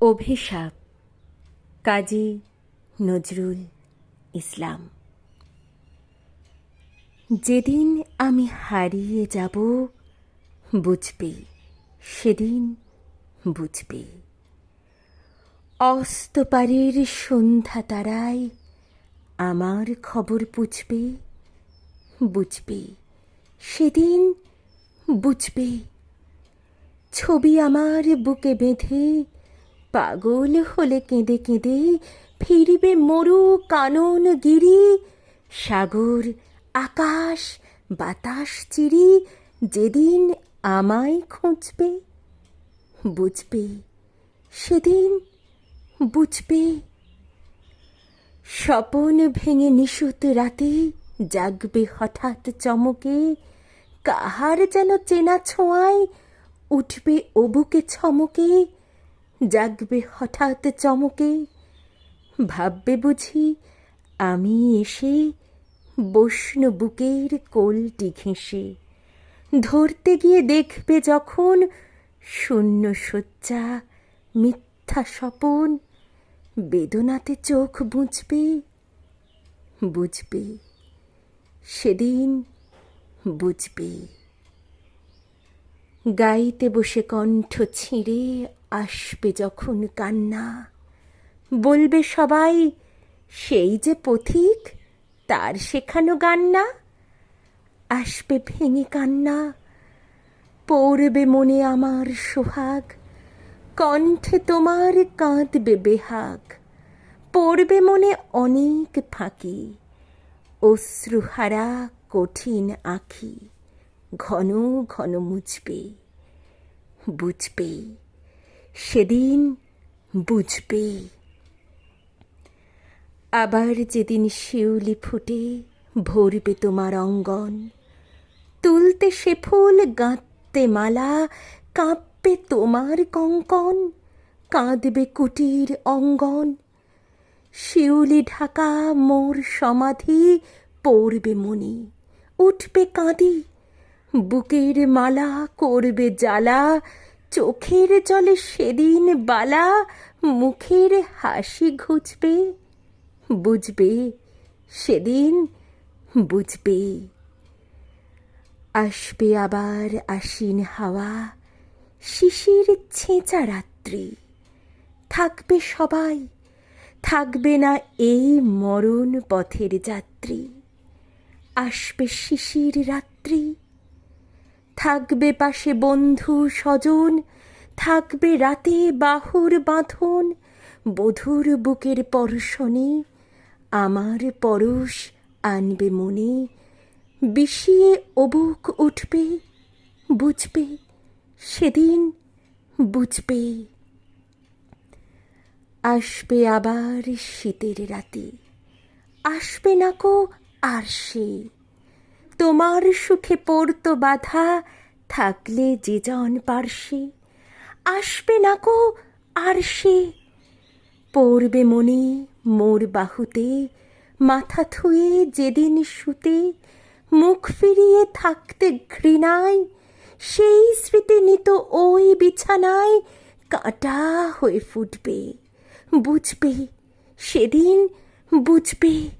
অভিশাপ। কাজী নজরুল ইসলাম। যেদিন আমি হারিয়ে যাব, বুঝবে, সেদিন বুঝবে। অস্তপারের সন্ধ্যা তারায় আমার খবর পুছবে, বুঝবে, সেদিন বুঝবে। ছবি আমার বুকে বেঁধে পাগল হলে কেঁদে কেঁদে ফিরবে মরু কানন গিরি। সাগর, আকাশ, বাতাস চিরি, যেদিন আমায় খুঁজবে, বুঝবে, সেদিন বুঝবে। স্বপন ভেঙে নিশুত রাতে জাগবে হঠাৎ চমকে, কাহার যেন চেনা ছোঁয়ায় উঠবে অবুকে ছমকে জাগবে হঠাৎ চমকে। ভাববে বুঝি আমি এসে বৈষ্ণ বুকের কোলটি ঘেঁষে। ধরতে গিয়ে দেখবে যখন শূন্য শয্যা মিথ্যা স্বপন। বেদনাতে চোখ বুঝবে বুঝবে, সেদিন বুঝবে। গাইতে বসে কণ্ঠ ছিঁড়ে আসবে যখন কান্না। বলবে সবাই, সেই যে পথিক, তার শেখানো গান না? আসবে ভেঙে কান্না। পড়বে মনে আমার সোহাগ, কণ্ঠে তোমার কাঁদবে বেহাগ। পড়বে মনে অনেক ফাঁকি, অশ্রুহারা কঠিন আঁখি, ঘন ঘন মুছবে, বুঝবে। সেদিন বুঝবে। আবার যেদিন শিউলি ফুটে ভরবে তোমার অঙ্গন, তুলতে সে ফুল গাঁথতে মালা, কাঁপবে তোমার কঙ্কন, কাঁদবে কুটির অঙ্গন। শিউলি ঢাকা মোর সমাধি, পড়বে মনি, উঠবে কাঁদি, বুকের মালা, করবে জ্বালা চোখের জলে সেদিন বালা, মুখের হাসি ঘুচবে। বুঝবে, সেদিন বুঝবে। আসবে আবার আশ্বিন হাওয়া, শিশির ছেঁচা রাত্রি। থাকবে সবাই, থাকবে না এই মরণ পথের যাত্রী। আসবে শিশির রাত্রি। থাকবে পাশে বন্ধু স্বজন, থাকবে রাতে বাহুর বাঁধন, বধুর বুকের পরশনে, আমার পরশ আনবে মনে, বিষিয়ে অবুক উঠবে, বুঝবে, সেদিন বুঝবে। আসবে আবার শীতের রাতে, আসবে না কো আর সে। তোমার সুখে পড়তো বাধা থাকলে যে জন পার্শ্বে আসবে না কো আর সে। পড়বে মনে মোর বাহুতে, মাথা থুয়ে যেদিন শুতে, মুখ ফিরিয়ে থাকতে ঘৃণায়, সেই স্মৃতি নিত ওই বিছানায়, কাটা হয়ে ফুটবে, বুঝবে, সেদিন বুঝবে।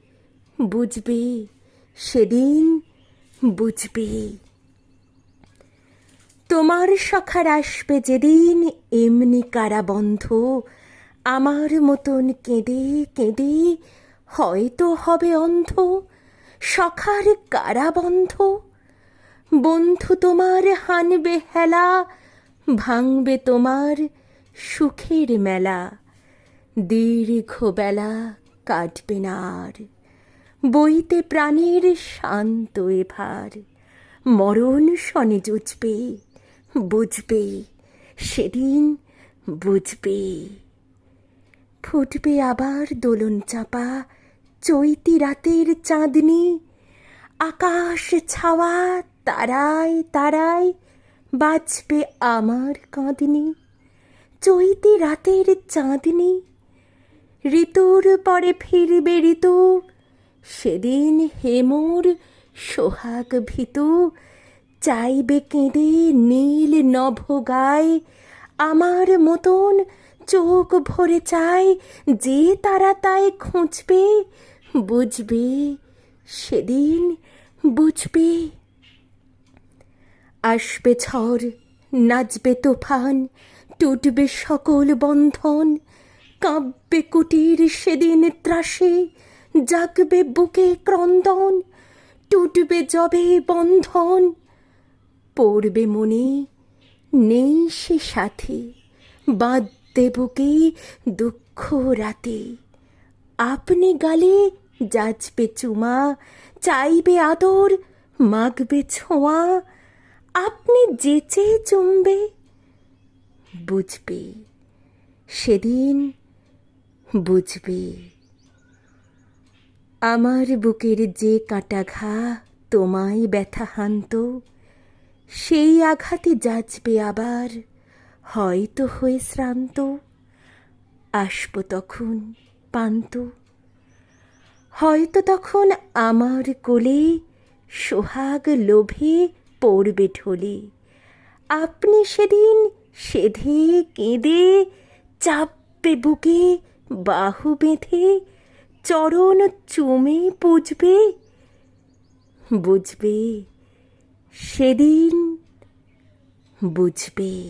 বুঝবে, সেদিন বুঝবে। তোমার সখার আসবে যেদিন, এমনি কারাবন্ধ। আমার মতন কেঁদে কেঁদে হয়তো হবে অন্ধ। সখার কারাবন্ধ। বন্ধু তোমার হানবে হেলা, ভাঙবে তোমার সুখের মেলা। দীর্ঘ বেলা কাটবে না আর বইতে প্রাণের শান্ত এ ভার মরণ শনে জুচবে বুঝবে, সেদিন বুঝবে। ফুটবে আবার দোলন চাপা, চৈতি রাতের চাঁদনি, আকাশ ছাওয়া, তারায় তারায় বাজবে আমার কাঁদনি। চৈতি রাতের চাঁদনি, ঋতুর পরে ফিরবে ঋতু সেদিন হেমুর সোহাগ ভীতু চাইবে কেঁদে নীল নভ গায় আমার মতন চোখ ভরে চায় যে তারা তাই খুঁজবে। বুঝবে? সেদিন বুঝবে। আসবে ঝড়, নাচবে তুফান, টুটবে সকল বন্ধন, কাঁপবে কুটির সেদিন ত্রাসে। জাগবে বুকে ক্রন্দন, টুটবে জবে বন্ধন। পড়বে মনে, নেই সে সাথে বাঁধতে বুকে দুঃখ রাতে। আপনি গালে যাচবে চুমা, চাইবে আদর, মাগবে ছোঁয়া। আপনি যেচে চুমবে, বুঝবে, সেদিন বুঝবে। আমার বুকের যে কাটা ঘা তোমায় ব্যথা হান্ত, সেই আঘাতে যাচবে আবার, হয়তো হয়ে শ্রান্ত, আসব তখন পান্ত। হয়তো তখন আমার কোলে সোহাগ লোভে পড়বে ঢোলে। আপনি সেদিন সেধে কেঁদে চাপবে বুকে বাহু বেঁধে চরণ চুমে পুজবে বুঝবে। সেদিন বুঝবে।